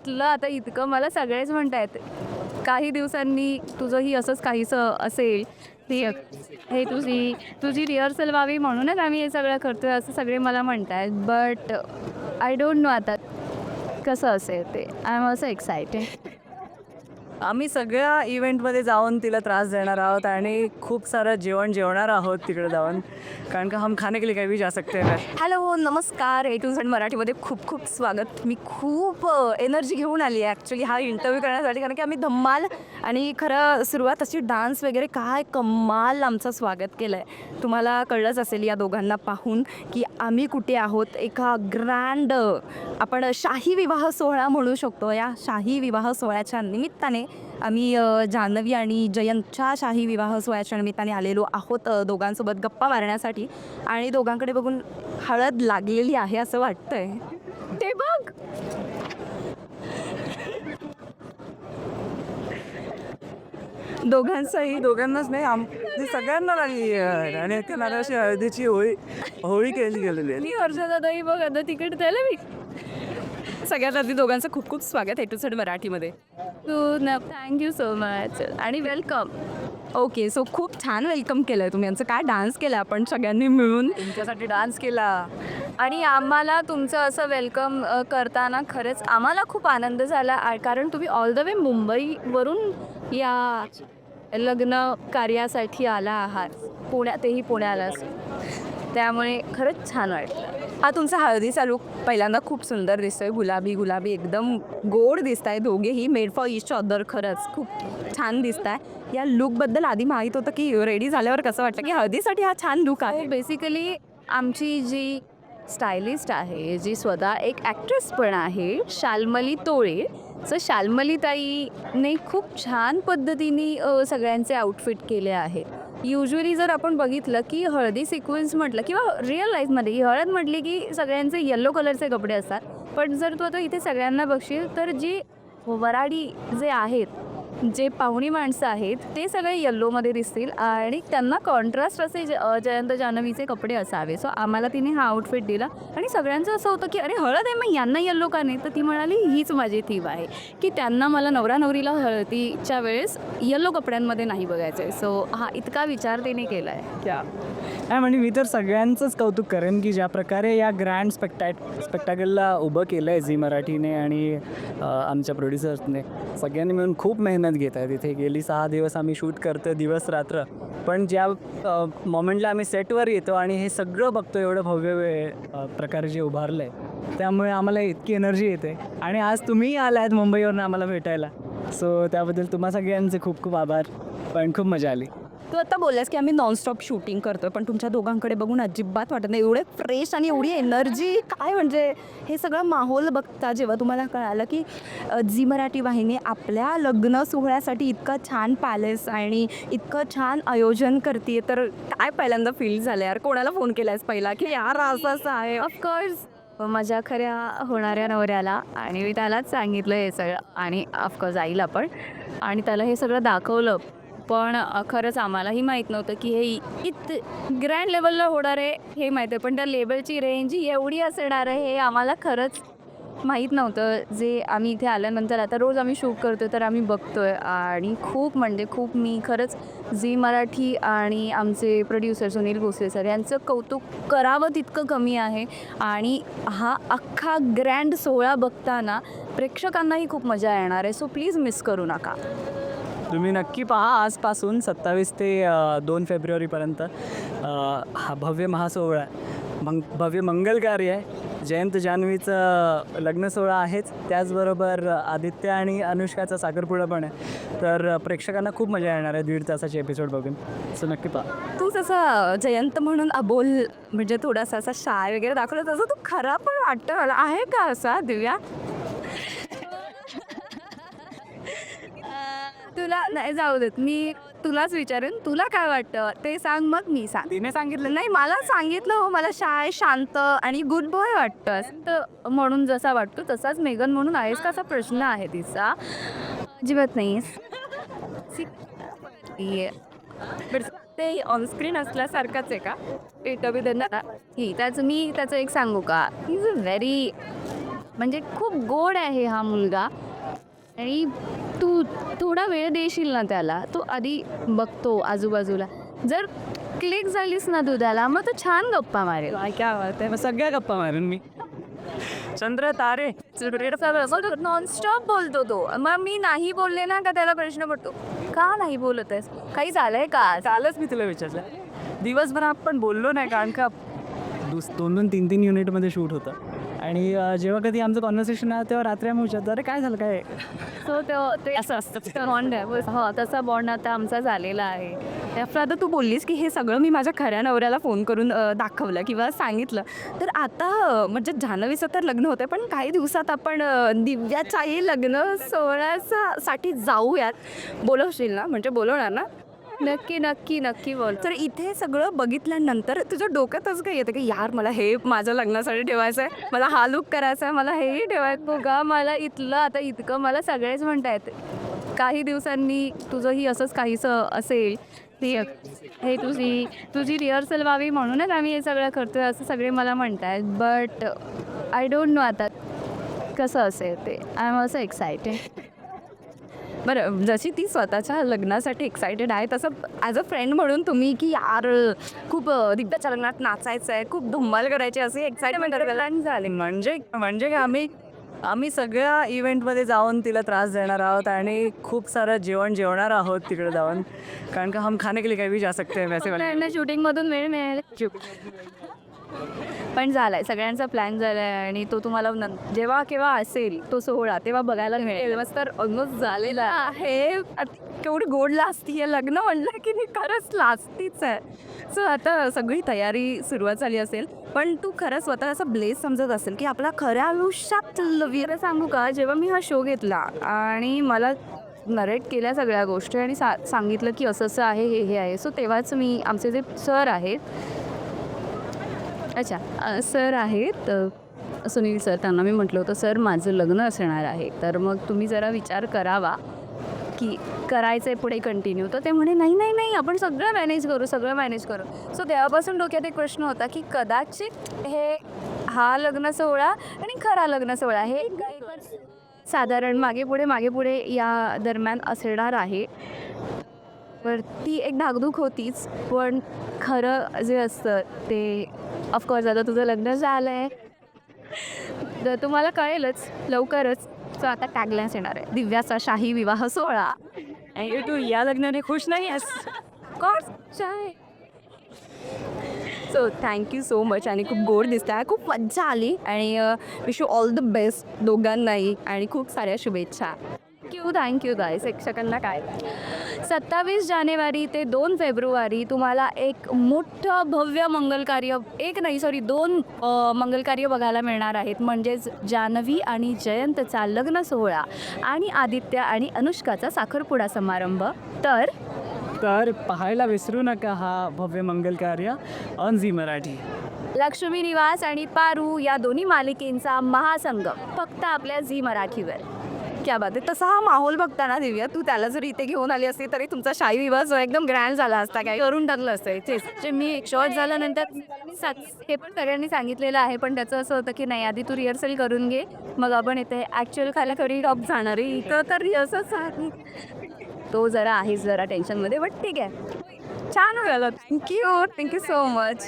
बघितलं आता इतकं मला सगळेच म्हणतायत काही दिवसांनी तुझंही असंच काहीसं असेल. हे तुझी तुझी रिहर्सल व्हावी म्हणूनच आम्ही हे सगळं करतोय असं सगळे मला म्हणतायत. बट आय डोंट नो आता कसं असेल ते. आय एम ऑल्सो एक्सायटेड आम्ही सगळ्या इव्हेंटमध्ये जाऊन तिला त्रास देणार आहोत आणि खूप सारं जेवण जेवणार आहोत तिकडे जाऊन. कारण का हम खाने के लिए काही भी जा सकते हैं हॅलो नमस्कार. ए टू झेड मराठीमध्ये खूप खूप स्वागत. मी खूप एनर्जी घेऊन आली आहे ॲक्च्युली हा इंटरव्ह्यू करण्यासाठी कारण की आम्ही धम्माल आणि खरं सुरुवात अशी डान्स वगैरे काय कमाल आमचं स्वागत केलं आहे तुम्हाला कळलंच असेल या दोघांना पाहून की आम्ही कुठे आहोत. एका ग्रँड आपण शाही विवाह सोहळा म्हणू शकतो. या शाही विवाह सोहळ्याच्या निमित्ताने आम्ही जान्हवी आणि जयंतच्या शाही विवाह सोहळ्याच्या निमित्ताने आलेलो आहोत दोघांसोबत गप्पा मारण्यासाठी. आणि दोघांकडे बघून हळद लागलेली आहे असं वाटतंय. ते बघ! दोघांचंही दोघांनाच नाही आम सगळ्यांना लागली. आणि नारळाची हळदीची होळी होळी केली गेलेली आहे. मी हर्षदादाही बघ आता तिकीट द्यायला मी सगळ्यात आधी दोघांचं खूप खूप स्वागत आहे टू सेड मराठीमध्ये. तू न थँक्यू सो मच आणि वेलकम ओके सो खूप छान वेलकम केलं आहे तुम्ही. आमचं काय डान्स केलं आपण सगळ्यांनी मिळून? तुमच्यासाठी डान्स केला. आणि आम्हाला तुमचं असं वेलकम अ, करताना खरंच आम्हाला खूप आनंद झाला. आ- कारण तुम्ही ऑल द वे मुंबईवरून या लग्न कार्यासाठी आला आहात. पुण्यातही पुण्यालाच. त्यामुळे खरंच छान वाटलं. हा तुमचा हळदीचा लुक पहिल्यांदा खूप सुंदर दिसतोय. गुलाबी गुलाबी एकदम गोड दिसत आहे दोघेही मेड फॉर इच अदर खरंच खूप छान दिसत आहे या लुकबद्दल आधी माहीत होतं की रेडी झाल्यावर कसं वाटतं की हळदीसाठी हा छान लुक आहे. हो, बेसिकली आमची जी स्टायलिस्ट आहे जी स्वतः एक ॲक्ट्रेस पण आहे शाल्मली तोळे. सो शाल्मली ताईने खूप छान पद्धतीने सगळ्यांचे आउटफिट केले आहेत. युजली जर आपण बघितलं की हळदी सिक्वेन्स म्हटलं किंवा रिअल लाईफमध्ये ही हळद म्हटली की सगळ्यांचे येल्लो कलरचे कपडे असतात. पण जर तू आता इथे सगळ्यांना बघशील तर जी वराडी जे आहेत जे पाहुणी माणसं आहेत ते सगळे येल्लोमध्ये दिसतील आणि त्यांना कॉन्ट्रास्ट असे ज- जयंत जान्हवीचे कपडे असावे. सो आम्हाला तिने हा आउटफिट दिला आणि सगळ्यांचं असं होतं की अरे हळद आहे मग यांना येल्लो का नाही? तर ती म्हणाली हीच माझी थीम आहे. की त्यांना मला नवरा नवरीला हळदीच्या वेळेस येल्लो कपड्यांमध्ये नाही बघायचं आहे सो हा इतका विचार तिने केला आहे क्या? नाही म्हणजे मी तर सगळ्यांचंच कौतुक करेन की ज्या प्रकारे या ग्रँड स्पेक्टॅट स्पेक्टॅकलला उभं केलं आहे झी मराठीने आणि आमच्या प्रोड्युसर्सने सगळ्यांनी मिळून खूप मेहनत घेत आहे तिथे. गेली सहा दिवस आम्ही शूट करतो दिवस रात्र. पण ज्या मोमेंटला आम्ही सेटवर येतो आणि हे सगळं बघतो एवढं भव्य वे- प्रकारे जे उभारलं आहे त्यामुळे आम्हाला इतकी एनर्जी येते. आणि आज तुम्ही आहेत मुंबईवरून आम्हाला भेटायला. सो त्याबद्दल तुम्हा सगळ्यांचे खूप खूप आभार. पण खूप मजा आली. तू आता बोललास की आम्ही नॉनस्टॉप शूटिंग करतोय पण तुमच्या दोघांकडे बघून अजिबात वाटत नाही. एवढे फ्रेश आणि एवढी एनर्जी काय म्हणजे हे सगळं माहोल बघता जेव्हा तुम्हाला कळालं की झी मराठी वाहिनी आपल्या लग्न सोहळ्यासाठी इतकं छान पॅलेस आणि इतकं छान आयोजन करते तर काय पहिल्यांदा फील झालं यार? कोणाला फोन केलायस पहिला? की यार असं असं आहे. ऑफकोर्स माझ्या खऱ्या होणाऱ्या नवऱ्याला आणि मी त्यालाच सांगितलं हे सगळं. आणि ऑफकोर्स आईला पण. आणि त्याला हे सगळं दाखवलं. पण खरंच आम्हालाही माहीत नव्हतं की हे इत ग्रँड लेवलला होणार आहे हे माहीत आहे. पण त्या लेबलची रेंज एवढी असणार आहे हे आम्हाला खरंच माहीत नव्हतं. जे आम्ही इथे आल्यानंतर आता रोज आम्ही शूट करतो तर आम्ही बघतो आहे आणि खूप म्हणजे खूप मी खरंच झी मराठी आणि आमचे प्रोड्युसर सुनील भोसले सर यांचं कौतुक करावं तितकं कमी आहे. आणि हा अख्खा ग्रँड सोहळा बघताना प्रेक्षकांनाही खूप मजा येणार आहे. सो प्लीज मिस करू नका. तुम्ही नक्की पहा आजपासून सत्तावीस ते दोन फेब्रुवारीपर्यंत हा भव्य महासोहळा आहे. मंग भव्य मंगलकार्य आहे. जयंत जान्हवीचं लग्न सोहळा आहेच. त्याचबरोबर आदित्य आणि अनुष्काचा साखरपुडा पण आहे. तर प्रेक्षकांना खूप मजा येणार आहे दीड तासाचे एपिसोड बघून. सो नक्की पहा. तू जसं जयंत म्हणून अबोल म्हणजे थोडासा असा शाय वगैरे दाखवला तसं तू खरा पण वाटतं मला आहे का असा दिव्या? तुला नाही जाऊ देत. मी तुलाच विचारेन. तुला काय वाटतं? ते सांग मग मी सांग. तिने सांगितलं. नाही मला सांगितलं हो. मला शाय शांत आणि गुड बॉय वाटतं तर म्हणून जसा वाटतो तसाच मेगन म्हणून आहेस का असा प्रश्न आहे तिचा. अजिबात. बरं, ते ऑनस्क्रीन असल्यासारखाच आहे का? इंटरव्ह्यू देणार ही त्याचं मी त्याचं एक सांगू का? ही इज अ व्हेरी म्हणजे खूप गोड आहे हा मुलगा. आणि तू थोडा वेळ देशील ना त्याला. तो आधी बघतो आजूबाजूला. जर क्लिक झालीस ना दुधाला मग तो छान गप्पा मारेल. काय वाटतंय? मग सगळ्या गप्पा मारून मी. चंद्र तारे. नॉनस्टॉप बोलतो तो. मग मी नाही बोलले ना का त्याला प्रश्न पडतो. का नाही बोलत आहेस? काही झालंय का? कालच मी तुला विचारलं. दिवसभर आपण बोललो नाही कारण का दोन दोन तीन तीन युनिटमध्ये शूट होतं. आणि जेव्हा कधी आमचं कॉन्व्हर्सेशन आहे तेव्हा रात्री आम्ही विचारतो अरे काय झालं काय? सो ते असं असतं बॉन्ड आहे. हो तसा बॉन्ड आता आमचा झालेला आहे. त्यामुळे आता तू बोललीस की हे सगळं मी माझ्या खऱ्या नवऱ्याला फोन करून अ, दाखवलं किंवा सांगितलं. तर आता अ, म्हणजे जान्हवीचं तर लग्न होतं पण काही दिवसात आपण अ, दिव्याच्याही लग्न सोहळ्याचा साठी जाऊयात. बोलवशील ना? म्हणजे बोलवणार ना? नक्की नक्की नक्की बोल. तर इथे सगळं बघितल्यानंतर तुझ्या डोक्यातच काय काही येतं की यार मला हे माझ्या लग्नासाठी ठेवायचं आहे मला हा लुक करायचा आहे मला हेही ठेवायचं का मला इथलं आता इतकं मला सगळेच म्हणतायत. काही दिवसांनी तुझंही असंच काहीसं असेल. हे तुझी तुझी रिहर्सल व्हावी म्हणूनच आम्ही हे सगळं करतोय असं सगळे मला म्हणतायत. बट आय डोंट नो आता कसं असेल ते. आय एम ऑल्सो एक्सायटेड बरं जशी ती स्वतःच्या लग्नासाठी एक्सायटेड आहे तसं ॲज अ फ्रेंड म्हणून तुम्ही की यार खूप दिग्गजच्या लग्नात नाचायचं आहे खूप धुम्माल करायची अशी एक्साइटमेंट झाली. म्हणजे म्हणजे आम्ही आम्ही सगळ्या इव्हेंटमध्ये जाऊन तिला त्रास देणार आहोत आणि खूप सारं जेवण जेवणार आहोत तिकडे जाऊन. कारण का हम खाने के लिए काही भी जा सकते हैं वैसे त्यांना शूटिंगमधून वेळ मिळेल पण झालाय. सगळ्यांचा प्लॅन झालाय आणि तो तुम्हाला नं- जेव्हा केव्हा असेल तो सोहळा तेव्हा बघायला मिळेल. मस्त तर ऑलमोस्ट झालेला आहे. केवढी गोड लाजती आहे. लग्न म्हणलं की नाही खरंच लाजतीच आहे. सो आता सगळी तयारी सुरुवात झाली असेल पण तू खरं स्वतः असं ब्लेस समजत असेल की आपला खऱ्या आयुष्यात वीर सांगू का? जेव्हा मी हा शो घेतला आणि मला नरेट केल्या सगळ्या गोष्टी आणि सा सांगितलं की असं असं आहे हे हे आहे. सो तेव्हाच मी आमचे जे सर आहेत अच्छा. अ, सर आहेत. अ, सुनील सर त्यांना मी म्हटलं होतं सर माझं लग्न असणार आहे. तर मग तुम्ही जरा विचार करावा की करायचं आहे पुढे कंटिन्यू तर ते म्हणे नाही नाही नाही आपण सगळं मॅनेज करू सगळं मॅनेज करू. सो तेव्हापासून डोक्यात एक प्रश्न होता की कदाचित हे हा लग्न सोहळा आणि खरा लग्न सोहळा हे काही साधारण मागे पुढे मागे पुढे या दरम्यान असणार आहे. वरती एक धाकधूक होतीच पण खरं जे असतं ते ऑफकोर्स आता तुझं लग्न झालं आहे तर तुम्हाला कळेलच लवकरच. सो आता टॅगलाईन्स येणार आहे. दिव्याचा शाही विवाह सोहळा. आणि तू या लग्नाने खुश नाही आहेस. Of course so thank you so much आणि खूप गोड दिसत आहे खूप मज्जा आली. आणि wish you all the best दोघांनाही. आणि खूप साऱ्या शुभेच्छा. थँक्यू थँक्यू गायस प्रेक्षकांना काय? सत्तावीस जानेवारी ते दोन फेब्रुवारी तुम्हाला एक मोठं भव्य मंगलकार्य एक नाही सॉरी दोन मंगलकार्य बघायला मिळणार आहेत. म्हणजेच जान्हवी आणि जयंतचा लग्न सोहळा आणि आदित्य आणि अनुष्काचा साखरपुडा समारंभ. तर? तर पाहायला विसरू नका हा भव्य मंगल कार्य ऑन झी मराठी. लक्ष्मी निवास आणि पारू या दोन्ही मालिकेंचा महासंगम फक्त आपल्या झी मराठीवर. क्या बात आहे तसा हा माहोल बघताना दिव्या तू त्याला जर इथे घेऊन आली असती तरी तुमचा शाही विवाह जो एकदम ग्रँड झाला असता काय करून टाकलं असतं तेच. जे मी शॉर्ट झाल्यानंतर सात हे पण सगळ्यांनी सांगितलेलं आहे पण त्याचं असं होतं की नाही आधी तू रिहर्सल करून घे मग आपण इथे ॲक्च्युअल खायला खरी टॉप जाणार आहे. इथं तर रिहर्सल तो जरा आहे जरा टेन्शनमध्ये बट ठीक आहे. छान झालं थँक्यू थँक्यू सो मच